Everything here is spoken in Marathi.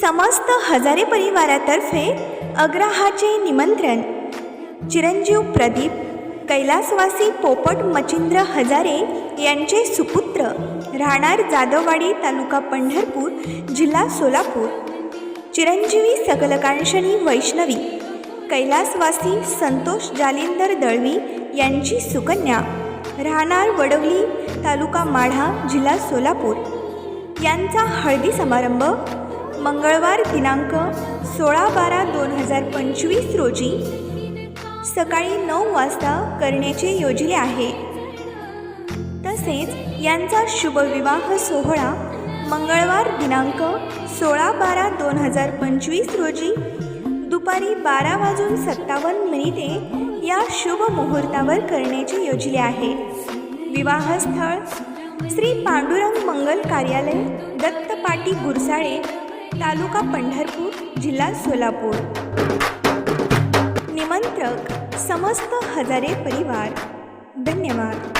समस्त हजारे परिवारातर्फे अग्रहाचे निमंत्रण. चिरंजीव प्रदीप कैलासवासी पोपट मचिंद्र हजारे यांचे सुपुत्र राहणार जाधववाडी तालुका पंढरपूर जिल्हा सोलापूर. चिरंजीवी सकलकांक्षणी वैष्णवी कैलासवासी संतोष जालिंदर दळवी यांची सुकन्या राहणार वडवली तालुका माढा जिल्हा सोलापूर. यांचा हळदी समारंभ मंगळवार दिनांक सोळा बारा दोन हजार पंचवीस रोजी सकाळी नऊ वाजता करण्याचे योजले आहे. तसेच यांचा शुभविवाह सोहळा मंगळवार दिनांक सोळा बारा दोन हजार पंचवीस रोजी दुपारी बारा वाजून सत्तावन्न मिनिटे या शुभ मुहूर्तावर करण्याचे योजले आहे. विवाहस्थळ श्री पांडुरंग मंगल कार्यालय दत्तपाटी गुरसाळे तालुका पंढरपूर जिल्हा सोलापूर. निमंत्रक समस्त हजारे परिवार. धन्यवाद.